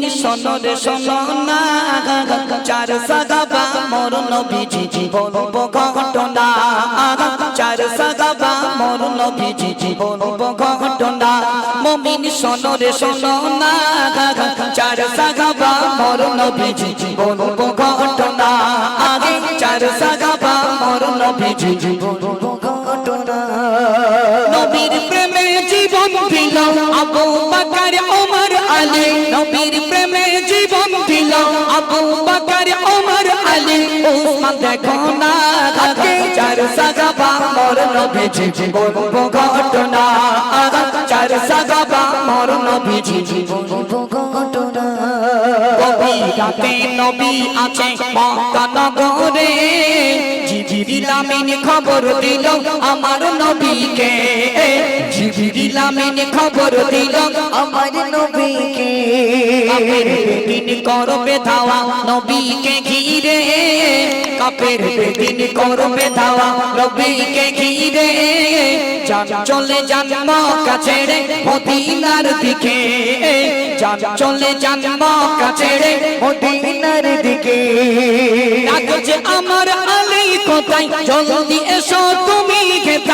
মমিন সনরে শোনো চার সাগাবা মোর নবীজি জীবন ঘটনা চার সাগাবা মোর নবীজি জীবন ঘটনা মমিন সনরে শোনো চার সাগাবা মোর নবীজি জীবন ঘটনা আগে চার সাগাবা মোর নবীজি জীবন ঘটনা নবীর প্রেমে জীবন আবু বকর, ওমর আলী। নবীর দেখো না আগে চার সাগাবা মোর নবীজি, জীবন ঘটনা চার সাগাবা মোর নবীজি, জীবন নবী আছে নগরে। জিজিরিল আমিন খবর দিল আমার নবীকে। আমিন খবর দিল আমার নবীকে। কাপের দিন করবে ধাওয়া নবীকে ঘিরে। কাপের দিন করবে ধাওয়া নবীকে ঘিরে। যান চলে যান মক্কা ছেড়ে মদিনার দিকে। যান চলে যান মক্কা ছেড়ে মদিনার দিকে। আমার আলী কোথায়? জলদি এসো তুমি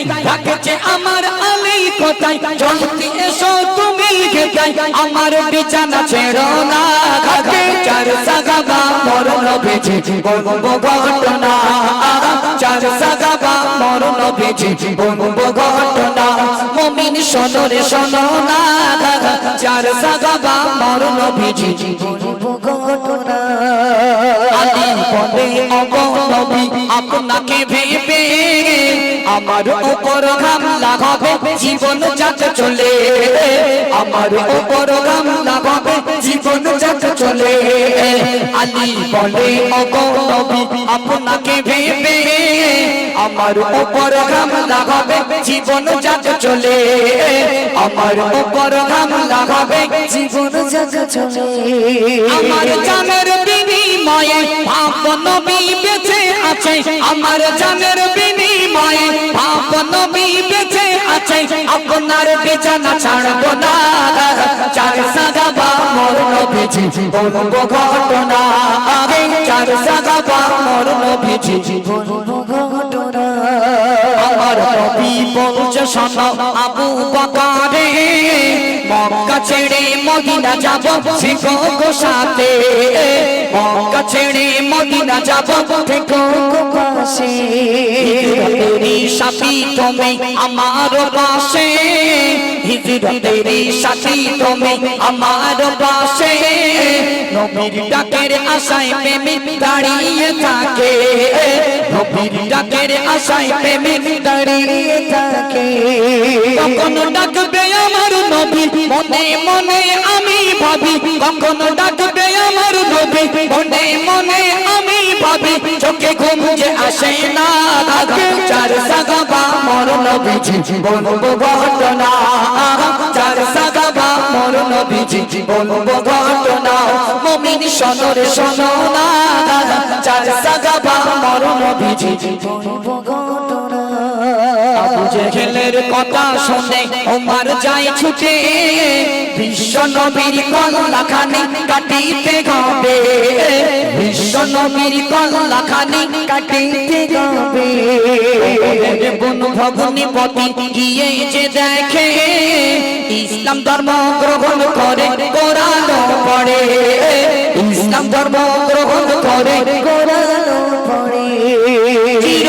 খেতাই ডাকছে আমার আলী কোথায়? জলদি এসো, তুমি খেতাই আমার বিছানা ছেড়ো না, ঘাটে চার সাগাবা মরণ বেঁচে বলব ঘটনা। চার সাগাবা মরণ বেঁচে বলব ঘটনা। মমিন সনরে শোনো না চার সাগাবা মরণ বেঁচে বলব ঘটনা। আপনাকে ভেবে আমার উপর হামলা হবে, জীবন যাতে চলে। আমার উপর হামলা হবে, জীবন যাতে চলে। আলী বলে অগনবী আপনাকে ভেবে আমার উপর হামলা হবে, জীবন যাত চলে। আমার উপর হামলা হবে, জীবন যাত চলে। আমার জানের বিনিময়ে পাপ নবী বেঁচে আছে। আমার জানের বিনিময়ে পাপ নবী বেঁচে আছে। আপনার বিছানা ছাড়ব না। চার সাগাবা মোর নবীজি, বলব ঘটনা। চার সাগাবা মোর নবীজি, বলব ঘটনা। আমার নবী বলছে শোনো আবু বকারে, মক্কা ছেড়ে মদিনা যাব শিখো গো সাথে। মক্কা ছেড়ে মদিনা যাব, থেকো গো পাশে। তেরি সাথী তুমি আমার পাশে। হিজরতেরি সাথী তুমি আমার পাশে। নবীর ডাকের আশায় প্রেমিক দাঁড়িয়ে থাকে। নবীর ডাকের আশায় প্রেমিক দাঁড়িয়ে থাকে। কখন ডাকবে আমার নবী? মনে মনে আমি ভাবি, কখন ডাকবে আমার নবী? মনে মনে আমি ভাবি, চোখে ঘুম যে আসে না থাকে চার সাগাবা মর নবীজি বলব ঘটনা চার সাগাবা মর নবীজি বলব ঘটনা মমিন সনরে শোনো না চার সাগাবা মর নবীজি বলব ঘটনা আবু জেহেলের কথা শুনে ওমর যায় ছুটে বিশ্ব নবীর কাটিতে হবে বিশ্ব নবীর কাটিতে হবে বন ভবনী পতি গিয়ে যে দেখে ইসলাম ধর্ম গ্রহণ করে কোরআন পড়ে। ইসলাম ধর্ম গ্রহণ করে কোরআন পড়ে। চির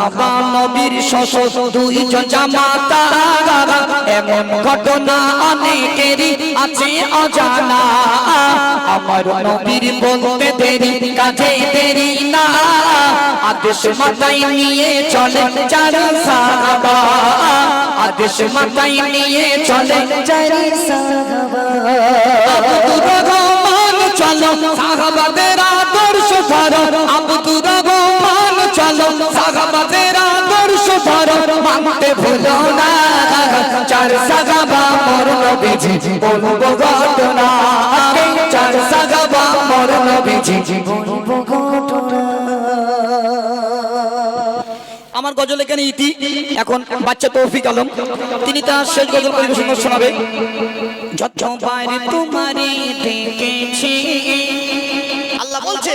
সাহাবা নবীর শশ দুইজন জামাতা। এমন ঘটনা অনেকেরই আছে অজানা। আমার নবীর বলতে দেরি, কাজে দেরি না। আদেশ মাথায় নিয়ে চলে চার সাহাবা। আদেশ মাথায় নিয়ে চলে চার সাহাবা। চলো। আমার গজল এখানে ইতি। এখন বাচ্চা তৌফিক আলম, তিনি তার শেষ গজল পরিবেশন শোনাবে। আল্লাহ বলছে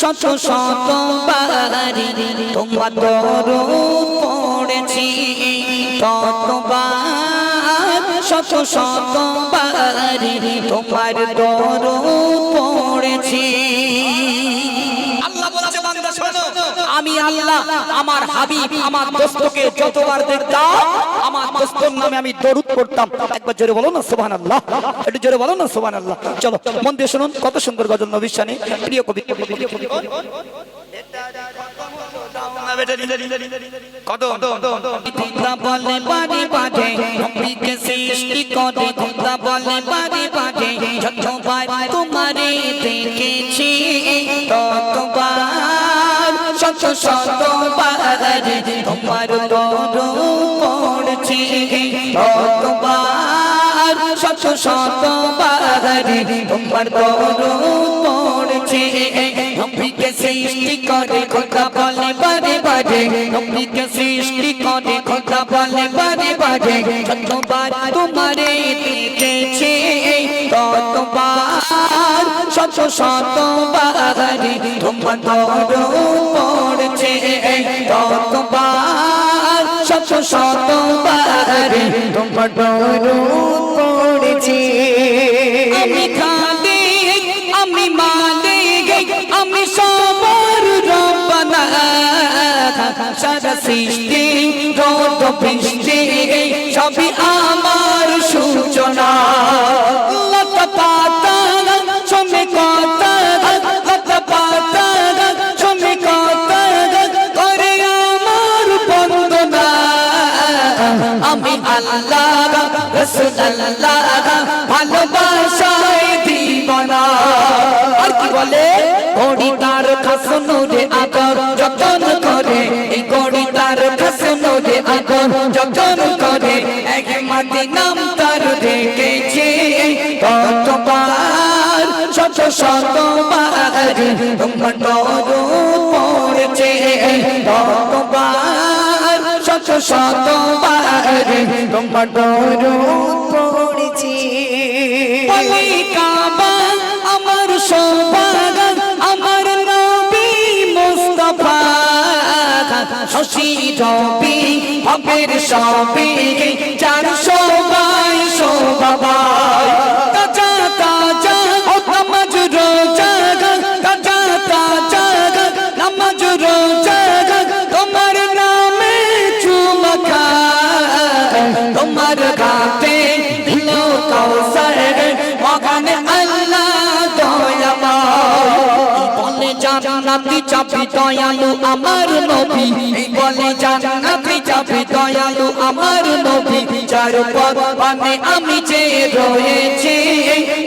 শত শত বারি তোমার দর পড়েছি। ততবার শত শত বারি তোমার দর পড়েছি। আল্লাহ, আমার হাবিব, আমার দোস্তকে যতবার দেখতাম, আমার দোস্তর নামে আমি দরুদ পড়তাম। একবার জোরে বলো না সুবহান আল্লাহ একটু জোরে বলো না সুবহান আল্লাহ চলো, মন দিয়ে শুনুন, কত সুন্দর গজল নবীর শানে। প্রিয় কবি কত বলে বাড়ি নবীকে সৃষ্টি করে বলে শত শতবার তোমার দরুদ পড়ছি। ততবার শত শতবার তোমার দরুদ পড়ছি। নবীকে সৃষ্টি করে খোদা বলে বারে বারে। নবীকে সৃষ্টি করে খোদা বলে বারে বারে। যতবার তোমারে দেখেছি, ততবার শত শতবার তোমার দরুদ ততবার শত আমি খালি আমি মালিক আমি সবার রব্বানা। সারা সৃষ্টি রোদ বৃষ্টি সবই আল্লাহ রসুল আল্লাহ ভালোবাসায় দিবানা। আর কি বলে? গড়ি তার খাসনো রে আগর যতন করে, এই গড়ি তার খাসনো রে আগর যতন করে, এক মাটি নাম তার রেখেছে। ততবার শত শতবার তোমার পড়েছে। ততবার শত শতবার। তোমার দরুদ পড়েছি। বলি কাবা আমার সবার আমার নবী মুস্তাফা। শশী রবি হবের সবি চার চাপি দয়ালু আমার নবী। বলে জান্নাতি চাপি দয়ালু আমার নবী। চার পদ মানে আমি যে রয়েছি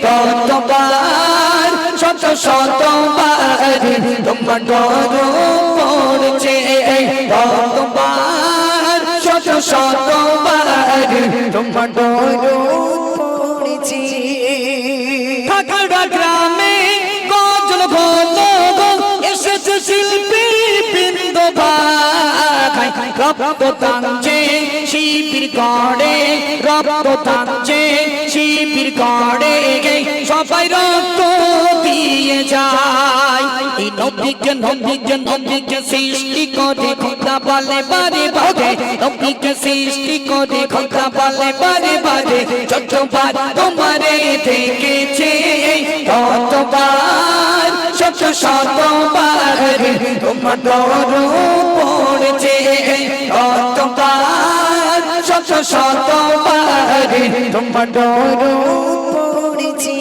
ততবার শত শতবার তোমার ডর পড়ছে ততবার শত শতবার তোমার ডর টানছে শিবির গড়ে, রক্ত টানছে শিবির গড়ে সবাই রক্ত দিয়ে যায়। এই নবীকে নবীকে নবীকে সৃষ্টি করে খোদা বলে, বারে বারে। নবীকে সৃষ্টি করে খোদা বলে, বারে বারে। যতবার তোমারে দেখেছে, ততবার, শত শতবার তোমার পড়েছে। ততবার শত শতবার তোমার পড়েছে।